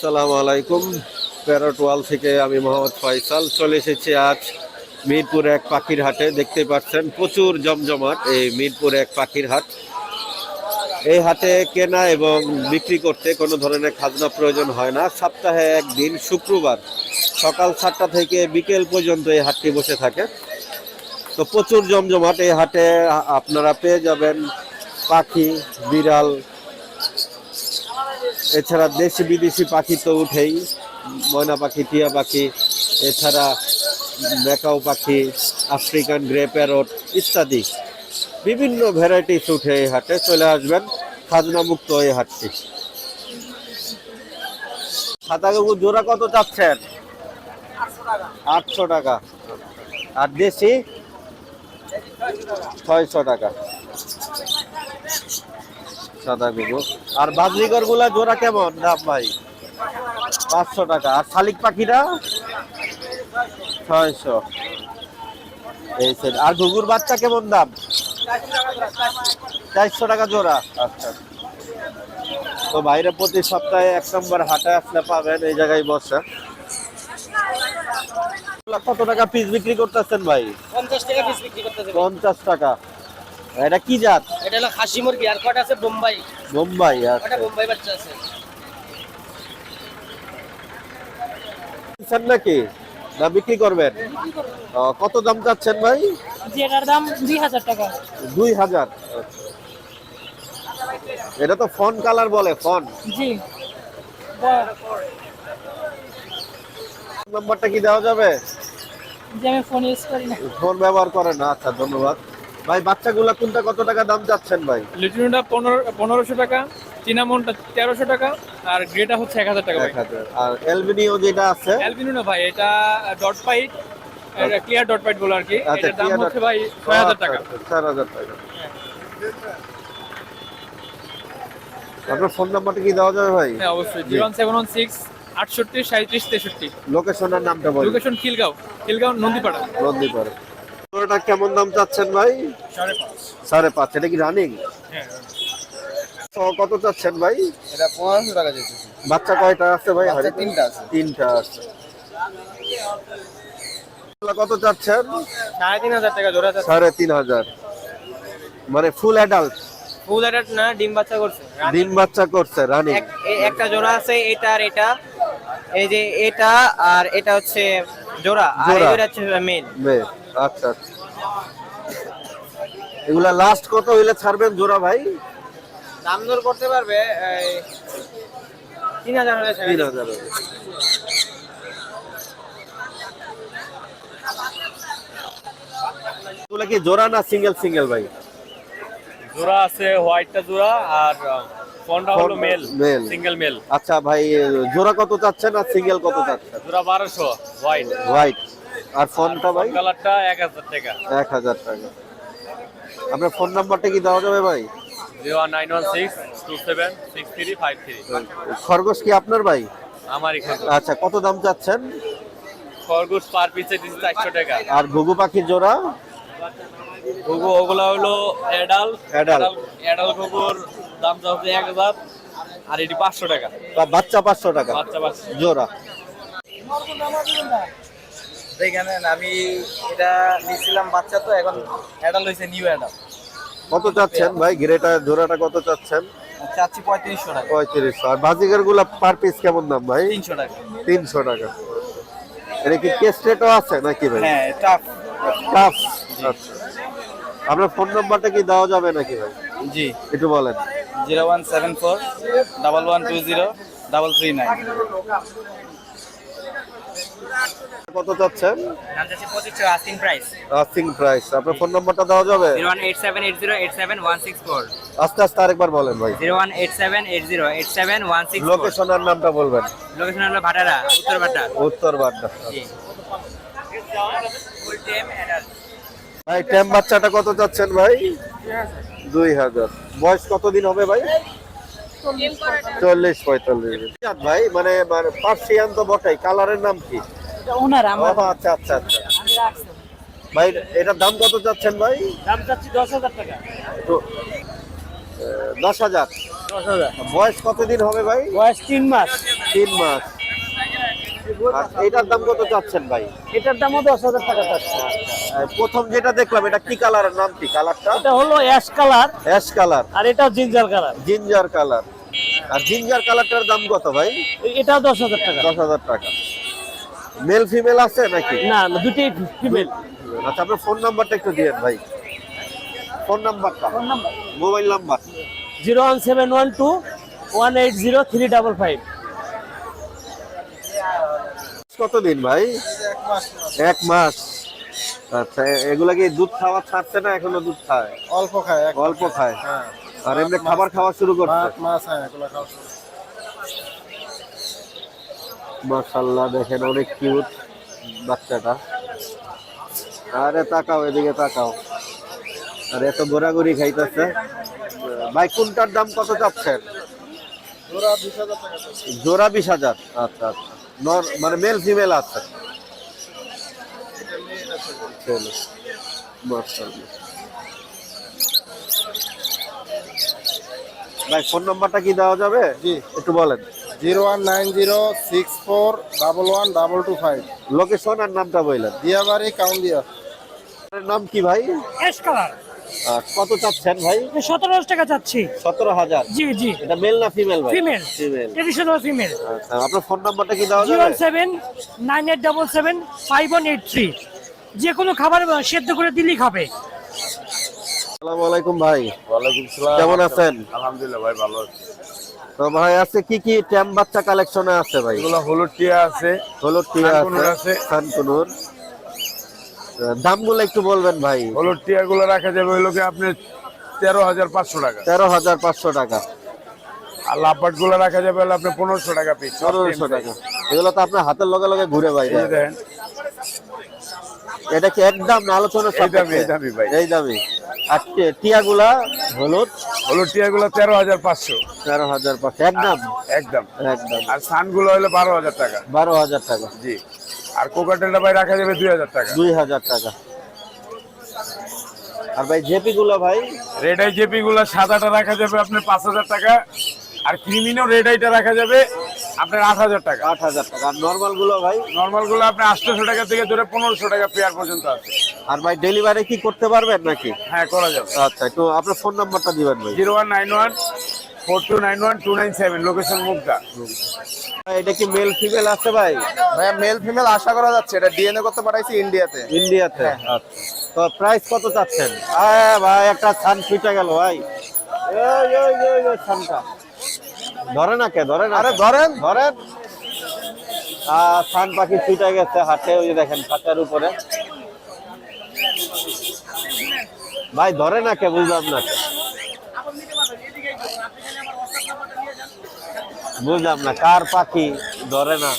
সালাম আলাইকুম। প্যারট ওয়াল থেকে আমি মোহাম্মদ ফয়সাল চলে এসেছি আজ মিরপুর এক পাখির হাটে। দেখতে পাচ্ছেন প্রচুর জমজমাট এই মিরপুর এক পাখির হাট। এই হাটে কেনা এবং বিক্রি করতে কোনো ধরনের খাজনা প্রয়োজন হয় না। সপ্তাহে একদিন শুক্রবার সকাল সাতটা থেকে বিকেল পর্যন্ত এই হাটটি বসে থাকে। তো প্রচুর জমজমাট এই হাটে আপনারা পেয়ে যাবেন পাখি, বিড়াল এছাড়া দেশি বিদেশি পাখি তো উঠেই, ময়না পাখি, টিয়া পাখি, এছাড়া ম্যাকাও পাখি, আফ্রিকান গ্রে প্যারট ইত্যাদি। বিভিন্ন ভ্যারাইটিস উঠে এই হাটে চলে আসবেন, খাজনা মুক্ত এই হাটটি। সাদা কাকু জোড়া কত চাচ্ছেন? আটশো টাকা। আর দেশি? ছয়শো টাকা। সাদা গুলো আর বাজরিকরগুলা জোড়া কেমন? দাম ভাই। পাঁচশো টাকা। আর শালিক পাখিরা ছয়শো। এই সেট আর ঘুঘুর বাচ্চা কেমন দাম? চারশো টাকা জোড়া। আচ্ছা। তো বাইরে প্রতি সপ্তাহে এক নম্বর হাটে আসলে পাবেন এই জায়গায় বসে। কত টাকা পিস বিক্রি করতেছেন ভাই? পঞ্চাশ টাকা পিস বিক্রি করতেছে। পঞ্চাশ টাকা। এটা কি জাত? এটা হলো খাসি মুরগি আর কটা আছে? বোম্বাই। বোম্বাই কটা আচ্ছা বোম্বাই বাচ্চা আছে? নাকি? না বিক্রি করবেন? কত দাম চাচ্ছেন ভাই? এটার দাম দুই হাজার টাকা। দুই হাজার এটা তো ফন কালার বলে ফন। জি। নাম্বারটা কি দেওয়া যাবে? যে আমি ফোন ইউজ করি না। ফোন ব্যবহার করেন না আচ্ছা ধন্যবাদ। ভাই বাচ্চাগুলা কোনটা কত টাকা দাম যাচ্ছেন ভাই? লিটুনটা পনেরো পনেরোশো টাকা চিনামনটা তেরোশো টাকা আর গ্রেটা হচ্ছে এক হাজার টাকা এক হাজার। আর এলবিনিও যেটা আছে? অ্যালবিনো না ভাই এটা ডট পাইট এটা ক্লিয়ার ডট পাইট বলে আর কি। আচ্ছা, এটার দাম হচ্ছে ভাই ছয় হাজার টাকা। আচ্ছা, চার হাজার টাকা। আপনার ফোন নাম্বারটা কি দেওয়া যাবে ভাই? হ্যাঁ অবশ্যই। Zero one seven one six আটষট্টি সাঁত্রিশ তেষট্টি। লোকেশনের নামটা বলুন। লোকেশন খিলগাঁও খিলগাঁও নন্দীপাড়া। নন্দীপাড়া। ওটা কেমন দাম চাচ্ছেন ভাই? সাড়ে পাঁচ। এটা কি রানিং হ্যাঁ কত চাচ্ছেন ভাই? এটা পনেরোশো টাকা যেতেছে বাচ্চা কয়টা আছে ভাই? তিনটা আছে। তিনটা আছে। কত চাচ্ছেন? সাড়ে তিন হাজার টাকা জোড়া সাড়ে তিন হাজার। মানে ফুল অ্যাডাল্ট ফুল এটা না ডিম বাচ্চা করছে। ডিম বাচ্চা করছে রানিং একটা জোড়া আছে এটা আর এটা। এই যে এটা আর এটা হচ্ছে জোড়া। আর। জোড়া। হচ্ছে মেল বেশ আচ্ছা আচ্ছা। এগুলা লাস্ট কত হইলে ছাড়বেন জোড়া ভাই? দাম দর করতে পারবে তিন হাজার হলে তিন হাজার এগুলা কি জোড়া না সিঙ্গেল সিঙ্গেল ভাই? জোড়া আছে হোয়াইটটা জোড়া আর ফোনটা হলো মেল সিঙ্গেল মেল আচ্ছা ভাই জোড়া কত চাচ্ছেন আর সিঙ্গেল কত চাচ্ছেন? জোড়া বারোশো হোয়াইট হোয়াইট আর ফোনটা ভাই? কালারটা এক হাজার টাকা। এক হাজার টাকা। আপনার ফোন নাম্বারটা কি দেওয়া যাবে ভাই? খরগোশ কি আপনার ভাই? আমার এখানে আচ্ছা কত দাম চাচ্ছেন? খরগোশ পার পিসে দিচ্ছে চারশো টাকা। আর ঘুঘু পাখির জোড়া? ঘুঘু ওগুলা হলো এডাল Adult। এডাল ঘুঘুর দাম হচ্ছে এক হাজার। আর এটি পাঁচশো টাকা। বাচ্চা পাঁচশো টাকা। বাচ্চা বাচ্চা জোড়া। দেখেন আমি এটা নিয়েছিলাম বাচ্চা তো এখন অ্যাডাল হয়েছে নিউ অ্যাডাল কত চাচ্ছেন ভাই? গ্রেটা জোড়াটা কত চাচ্ছেন? চাচ্ছি পঁয়ত্রিশশো টাকা। পঁয়ত্রিশশো। আর বাজিগারগুলা পার পিস কেমন দাম ভাই? তিনশো টাকা। তিনশো টাকা। এটা কি কেস্টেটও আছে নাকি ভাই? হ্যাঁ টাফ টাফ আচ্ছা। আপনার ফোন নাম্বারটা কি দেওয়া যাবে নাকি ভাই? জি। একটু বলেন। Zero one seven four double one two zero double three nine. কত চাচ্ছেন আস্কিং প্রাইস আপনার ফোন নাম্বারটা দেওয়া যাবে? আস্তে আস্তে আরেকবার বলেন ভাই। Zero one eight seven eight zero eight seven one six location আর নামটা বলবেন। লোকেশন হলো ভাটারা উত্তর ভাটা উত্তর জি। অ্যাডাল্ট ভাই ট্যাম বাচ্চাটা কত চাচ্ছেন ভাই? দুই হাজার। বয়স কতদিন হবে ভাই? চল্লিশ পঁয়তাল্লিশ। ভাই মানে মানে পার্সিয়ান তো বটেই। কালারের নাম কি? ওনার ও আচ্ছা আচ্ছা আচ্ছা। ভাই এটার দাম কত চাচ্ছেন ভাই? দাম চাচ্ছি দশ হাজার টাকা। তো দশ হাজার। দশ হাজার। বয়স কতদিন হবে ভাই? বয়স তিন মাস। তিন মাস। এটার দাম কত চাচ্ছেন ভাই? এটার দামও দশ হাজার টাকা চাচ্ছে। প্রথম যেটা দেখলাম এটা কি কালারের নাম কি? কালারটা? এটা হলো অ্যাশ কালার। Ash colour. আর এটাও জিঞ্জার কালার। Ginger colour. আর জিঞ্জার কালারটার দাম কত ভাই? এটাও দশ হাজার টাকা। দশ হাজার টাকা। মেল ফিমেল আছে নাকি? না না দুটোই ফিমেল আচ্ছা আপনার ফোন নাম্বারটা একটু দিয়েন ভাই। ফোন নাম্বারটা mobile number zero one seven one two one eight zero three double five কতদিন ভাই? এক মাস। আচ্ছা এগুলা কি দুধ খাওয়া ছাড়ছে না এখনও দুধ খায়? অল্প খায় এক অল্প খায়। হ্যাঁ। আর এমনি খাবার খাওয়া শুরু করছে? মাছ মাছ হ্যাঁ এগুলো খাওয়া শুরু। মাশাল্লাহ দেখেন অনেক কিউট বাচ্চাটা। আরে তাকাও এদিকে তাকাও। আর এত ঘোরাঘুরি খাইতেছে। ভাই কোনটার দাম কত চাচ্ছেন? জোড়া বিশ হাজার আচ্ছা আচ্ছা। নর মানে মেল ফিমেল আছে? চলো। ভাই ফোন নাম্বারটা কি দেওয়া যাবে? একটু বলেন। Zero one nine zero six four double one double two five. Location আর নামটা বললেন দিয়াবাড়ি কাউন্দিয়া। নাম কি ভাই? অ্যাশ কালার কত চাচ্ছেন ভাই? সতেরো হাজার টাকা চাচ্ছি। সতেরো হাজার? জি জি। এটা মেল না ফিমেল ভাই. ফিমেল ট্রেডিশনাল ফিমেল আচ্ছা আপনার ফোন নাম্বারটা কি দেওয়া জিরো যাবে seven nine eight double seven five one eight three. যে কোনো খাবার সেদ্ধ করে দিলেই খাবে। আসসালামু আলাইকুম ভাই। ওয়ালাইকুম সালাম। কেমন আছেন? আলহামদুলিল্লাহ ভাই ভালো আছি। তো ভাই আছে কি কি ট্যাম বাচ্চা কালেকশনে আছে ভাই? এগুলো হলুদ টিয়া আছে হলুদ টিয়া আছে আছে। সানকুনুর দামগুলো একটু বলবেন ভাই। হলুদ টিয়া গুলো রাখা যাবে ওই লোকে আপনি তেরো হাজার পাঁচশো টাকা। তেরো হাজার পাঁচশো টাকা। আর লাপাটগুলো রাখা যাবে আপনি পনেরোশো টাকা পিস পনেরোশো টাকা। এগুলো তো আপনার হাতের লগে লগে ঘুরে ভাই। দেখেন এটা কি একদম আলোচনা এই দামি, এই দামি ভাই। এই দামি। আর টিয়াগুলা হলুদ? হলুদ টিয়া গুলো তেরো হাজার পাঁচশো। তেরো হাজার পাঁচশো। একদম? একদম। একদম। আর সানগুলো হলো বারো হাজার টাকা। বারো হাজার টাকা। জি। আর কোকাটেলটা ভাই রাখা যাবে দুই হাজার টাকা। দুই হাজার টাকা। আর ভাই জেপি গুলো ভাই? রেড আই জেপি গুলো সাদাটা রাখা যাবে আপনার পাঁচ হাজার টাকা। আর ক্রিমিনো রেড আইটা রাখা যাবে আপনার আট হাজার টাকা। আট হাজার টাকা। আর নর্মালগুলো ভাই? নর্মালগুলো আপনার আটশোশো টাকা থেকে ধরে পনেরোশো টাকা পেয়ার পর্যন্ত আছে। আর ভাই ডেলিভারি কি করতে পারবেন নাকি? হ্যাঁ করা যাবে। আচ্ছা একটু আপনার ফোন নাম্বারটা দিবেন ভাই। Zero one nine one four two nine one two nine seven location Mugda এটা কি মেল ফিমেল আছে ভাই? ভাইয়া মেল ফিমেল আশা করা যাচ্ছে এটা ডিএনএ করতে পাঠাইছি ইন্ডিয়াতে ইন্ডিয়াতে আচ্ছা। তো প্রাইস কত চাচ্ছেন? আয় ভাই একটা ছান ছুটে গেল ভাই। এই, এই, এই, এই, ছানটা। ধরে না কে? ধরে না আরে ধরেন। ধরেন। আহ, ছান পাখি ছুটে গেছে হাতে ওই দেখেন খাঁচার উপরে। ভাই ধরে না কে বুঝলাম না। বুঝলাম না কার পাখি ধরে না।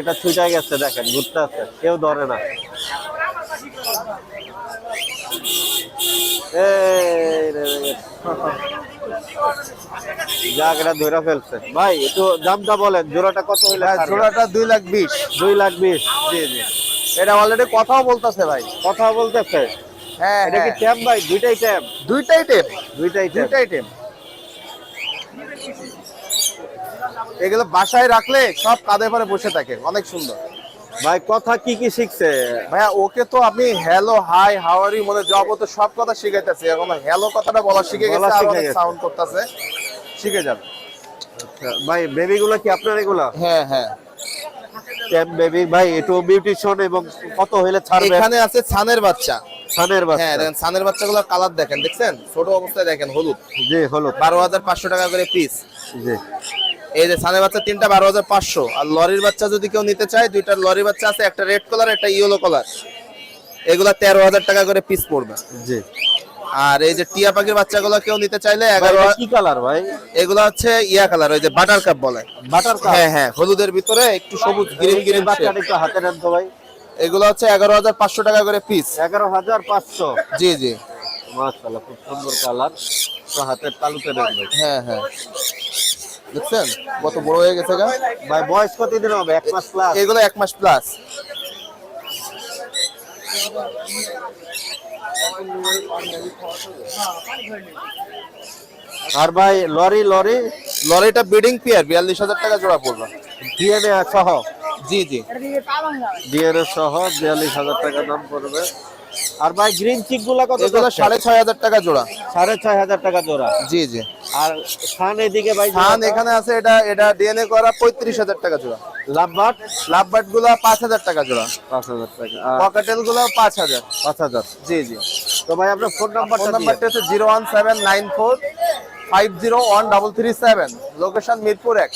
একটা ছুটে গেছে দেখেন ঘুরতে আছে কেউ ধরে না। এটা ধরে ফেলছে। ভাই একটু দামটা বলেন জোড়াটা কত হইলে? জোড়াটা দুই লাখ বিশ। দুই লাখ বিশ। জি জি। এটা অলরেডি কথাও বলতেছে ভাই। কথা বলতেছে? হ্যাঁ এটা কি ট্যাব ভাই? দুইটাই ট্যাব দুইটাই টেপ দুইটাই দুইটাই টেপ এগুলো বাসায় রাখলে সব কাঁধে পরে বসে থাকে। অনেক সুন্দর। ভাই কথা কি কি শিখছে? ভাইয়া ওকে তো আপনি হ্যালো হাই হাওয়ারি মনে যাব সব কথা শিখাইতেছে। এখন হ্যালো কথাটা বলা শিখে গেছে আর অনেক। সাউন্ড করতেছে। শিখে যাবে ভাই বেবি গুলো কি আপনার এগুলা? হ্যাঁ হ্যাঁ। ট্যাব বেবি ভাই একটু বিউটিশন এবং কত হইলে ছাড়বে? এখানে আছে ছানের বাচ্চা। হ্যাঁ বাচ্চা। দেখেন ছানের বাচ্চাগুলোর কালার দেখেন দেখছেন? ছোট অবস্থায় দেখেন হলুদ। জি হলো বারো হাজার পাঁচশো টাকা করে পিস জি। এই যে ছানের বাচ্চা তিনটা বারো হাজার পাঁচশো। আর লরির বাচ্চা যদি কেউ নিতে চায় দুইটা লরির বাচ্চা আছে একটা রেড কালার একটা ইয়েলো কালার এগুলা তেরো হাজার টাকা করে পিস পড়বে। জি। আর এই যে টিয়া পাখির বাচ্চাগুলো কেউ নিতে চাইলে এগারো কি কালার ভাই? এগুলো হচ্ছে ইয়া কালার ওই যে বাটার কাপ বলে। বাটার কাপ হ্যাঁ হ্যাঁ হলুদের ভিতরে একটু সবুজ গ্রিন গ্রিন বাচ্চাটা একটু হাতে নেন তো ভাই। এগুলো হচ্ছে এগারো হাজার পাঁচশো টাকা করে পিস এগারো হাজার পাঁচশো? জি জি। মাশাআল্লাহ খুব সুন্দর কালার। তো হাতের তালুতে নেন হ্যাঁ হ্যাঁ। দেখছেন? কত বড় হয়ে গেছে গা? ভাই বয়স কত দিন হবে? এক মাস প্লাস এগুলো এক মাস প্লাস আর ভাই লরি লরি লরিটা বিডিং পিয়ার বিয়াল্লিশ হাজার টাকা জোড়া পড়বে। ডিএনএ সহ? জি জি। ডিএনএ সহ বিয়াল্লিশ হাজার টাকা দাম পড়বে। আর ভাই গ্রিন চিকগুলা কত এগুলো সাড়ে ছয় হাজার টাকা জোড়া। সাড়ে ছয় হাজার টাকা জোড়া। জি জি। আর সান এদিকে ভাই ধান এখানে আছে এটা এটা ডিএনএ করা পঁয়ত্রিশ হাজার টাকা জোড়া। লাভবাট লাভবাটগুলা পাঁচ হাজার টাকা জোড়া। পাঁচ হাজার টাকা। পকেটেলগুলো পাঁচ হাজার। পাঁচ হাজার। জি জি। তো ভাই আপনার ফোন ফোন নাম্বারটা নাম্বারটা হচ্ছে zero one seven nine four five zero one double three seven. Location Mirpur এক।